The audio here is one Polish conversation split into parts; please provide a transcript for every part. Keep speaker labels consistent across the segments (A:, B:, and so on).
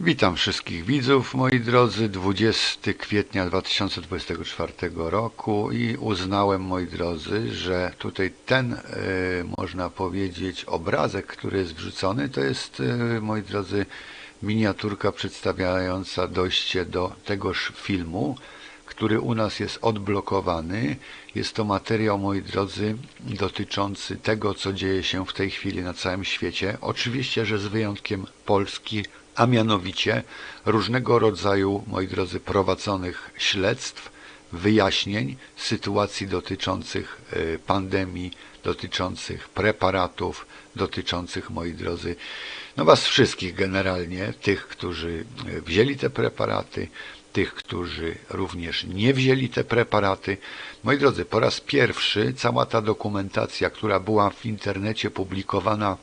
A: Witam wszystkich widzów, moi drodzy. 20 kwietnia 2024 roku i uznałem, moi drodzy, że tutaj ten, e, można powiedzieć, obrazek, który jest wrzucony, to jest, e, moi drodzy, miniaturka przedstawiająca dojście do tegoż filmu, który u nas jest odblokowany. Jest to materiał, moi drodzy, dotyczący tego, co dzieje się w tej chwili na całym świecie. Oczywiście, że z wyjątkiem Polski, a mianowicie różnego rodzaju, moi drodzy, prowadzonych śledztw, wyjaśnień sytuacji dotyczących y, pandemii, dotyczących preparatów, dotyczących, moi drodzy, no was wszystkich generalnie, tych, którzy y, wzięli te preparaty, tych, którzy również nie wzięli te preparaty. Moi drodzy, po raz pierwszy cała ta dokumentacja, która była w internecie publikowana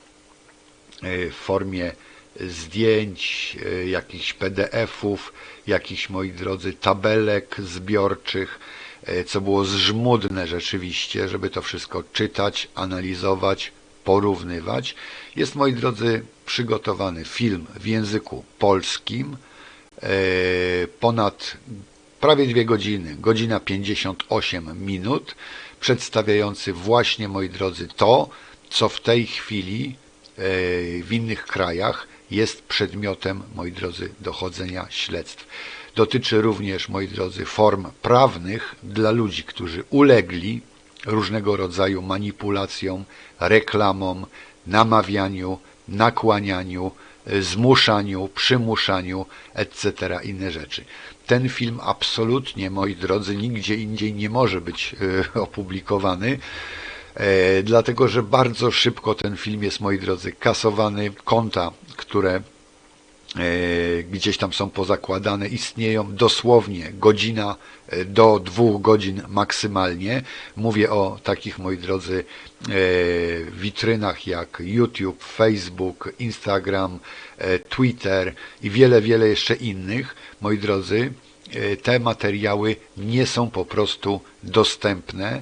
A: y, w formie zdjęć, e, jakichś PDF-ów, jakichś, moi drodzy, tabelek zbiorczych, e, co było żmudne rzeczywiście, żeby to wszystko czytać, analizować, porównywać. Jest, moi drodzy, przygotowany film w języku polskim, e, ponad prawie dwie godziny, godzina 58 minut, przedstawiający właśnie, moi drodzy, to, co w tej chwili w innych krajach jest przedmiotem, moi drodzy, dochodzenia śledztw. Dotyczy również, moi drodzy, form prawnych dla ludzi, którzy ulegli różnego rodzaju manipulacjom, reklamom, namawianiu, nakłanianiu, zmuszaniu, przymuszaniu, etc. inne rzeczy. Ten film absolutnie, moi drodzy, nigdzie indziej nie może być e, opublikowany e, dlatego że bardzo szybko ten film jest, moi drodzy, kasowany. Konta które e, gdzieś tam są pozakładane, istnieją dosłownie godzina e, do dwóch godzin maksymalnie. Mówię o takich, moi drodzy, e, witrynach jak YouTube, Facebook, Instagram, Twitter i wiele, wiele jeszcze innych. Moi drodzy, te materiały nie są po prostu dostępne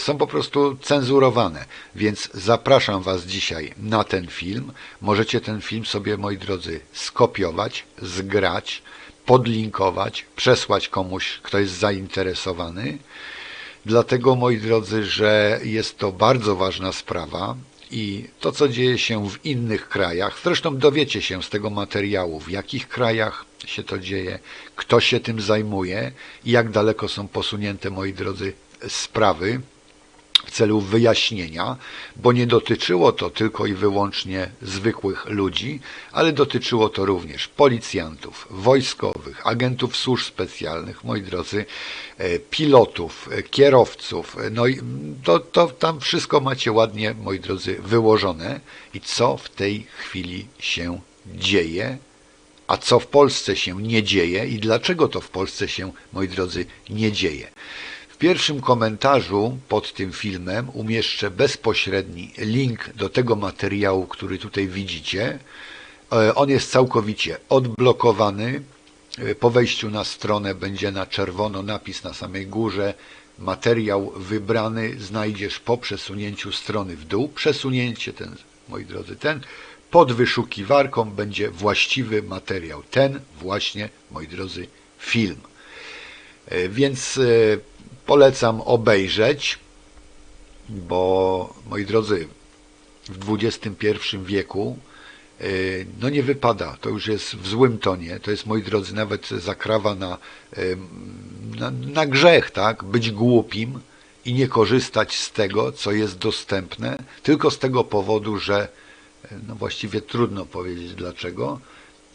A: są po prostu cenzurowane. Więc zapraszam Was dzisiaj na ten film. Możecie ten film sobie, moi drodzy, skopiować, zgrać, podlinkować, przesłać komuś, kto jest zainteresowany. Dlatego, moi drodzy, że jest to bardzo ważna sprawa i to, co dzieje się w innych krajach, zresztą dowiecie się z tego materiału, w jakich krajach się to dzieje, kto się tym zajmuje i jak daleko są posunięte, moi drodzy, sprawy w celu wyjaśnienia, bo nie dotyczyło to tylko i wyłącznie zwykłych ludzi, ale dotyczyło to również policjantów, wojskowych, agentów służb specjalnych, moi drodzy, e, pilotów, e, kierowców. No i to, to tam wszystko macie ładnie, moi drodzy, wyłożone. I co w tej chwili się dzieje? A co w Polsce się nie dzieje i dlaczego to w Polsce się, moi drodzy, nie dzieje? Pierwszym komentarzu pod tym filmem umieszczę bezpośredni link do tego materiału, który tutaj widzicie. E, on jest całkowicie odblokowany. E, po wejściu na stronę będzie na czerwono napis na samej górze. Materiał wybrany znajdziesz po przesunięciu strony w dół. Przesunięcie ten, moi drodzy, ten pod wyszukiwarką będzie właściwy materiał. Ten właśnie, moi drodzy, film. E, więc Polecam obejrzeć, bo moi drodzy, w XXI wieku y, no nie wypada, to już jest w złym tonie, to jest moi drodzy nawet zakrawa na, y, na, na grzech, tak, być głupim i nie korzystać z tego, co jest dostępne, tylko z tego powodu, że y, no właściwie trudno powiedzieć dlaczego,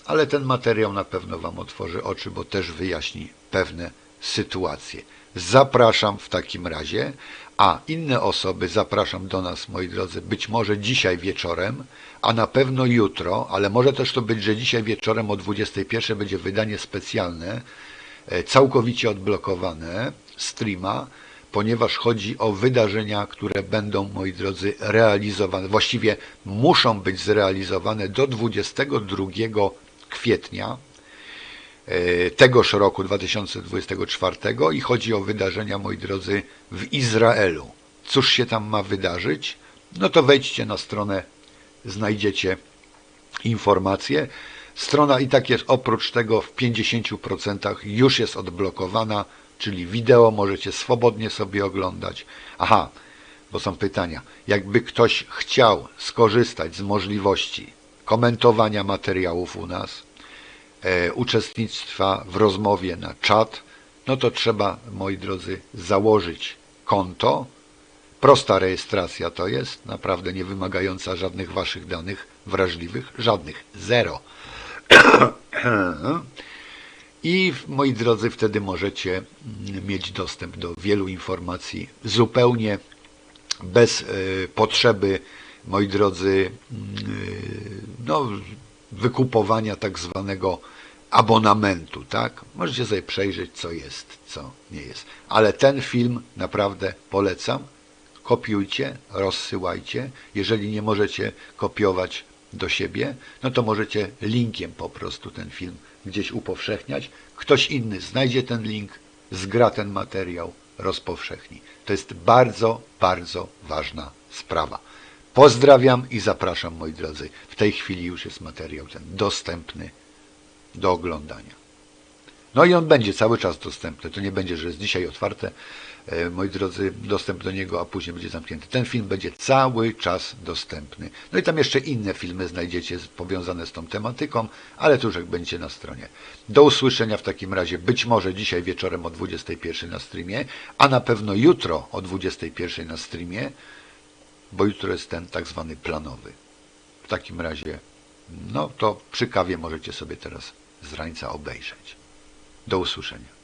A: ale ten materiał na pewno Wam otworzy oczy, bo też wyjaśni pewne sytuacje. Zapraszam w takim razie, a inne osoby zapraszam do nas, moi drodzy, być może dzisiaj wieczorem, a na pewno jutro, ale może też to być, że dzisiaj wieczorem o 21 będzie wydanie specjalne, e, całkowicie odblokowane streama, ponieważ chodzi o wydarzenia, które będą, moi drodzy, realizowane, właściwie muszą być zrealizowane do 22 kwietnia tegoż roku 2024 i chodzi o wydarzenia, moi drodzy, w Izraelu. Cóż się tam ma wydarzyć? No to wejdźcie na stronę, znajdziecie informacje. Strona i tak jest oprócz tego w 50% już jest odblokowana, czyli wideo możecie swobodnie sobie oglądać. Aha, bo są pytania. Jakby ktoś chciał skorzystać z możliwości komentowania materiałów u nas, e, uczestnictwa w rozmowie na czat, no to trzeba, moi drodzy, założyć konto. Prosta rejestracja to jest, naprawdę nie wymagająca żadnych waszych danych wrażliwych, żadnych, zero. I moi drodzy, wtedy możecie mm, mieć dostęp do wielu informacji zupełnie bez y, potrzeby, moi drodzy, y, no, wykupowania tak zwanego abonamentu, tak? Możecie sobie przejrzeć, co jest, co nie jest. Ale ten film naprawdę polecam. Kopiujcie, rozsyłajcie. Jeżeli nie możecie kopiować do siebie, no to możecie linkiem po prostu ten film gdzieś upowszechniać. Ktoś inny znajdzie ten link, zgra ten materiał, rozpowszechni. To jest bardzo, bardzo ważna sprawa. Pozdrawiam i zapraszam, moi drodzy. W tej chwili już jest materiał ten dostępny do oglądania. No i on będzie cały czas dostępny. To nie będzie, że jest dzisiaj otwarte, e, moi drodzy, dostęp do niego, a później będzie zamknięty. Ten film będzie cały czas dostępny. No i tam jeszcze inne filmy znajdziecie powiązane z tą tematyką, ale to już jak będzie na stronie. Do usłyszenia w takim razie, być może dzisiaj wieczorem o 21 na streamie, a na pewno jutro o 21 na streamie, bo jutro jest ten tak zwany planowy. W takim razie, no to przy kawie możecie sobie teraz z rańca obejrzeć. Do usłyszenia.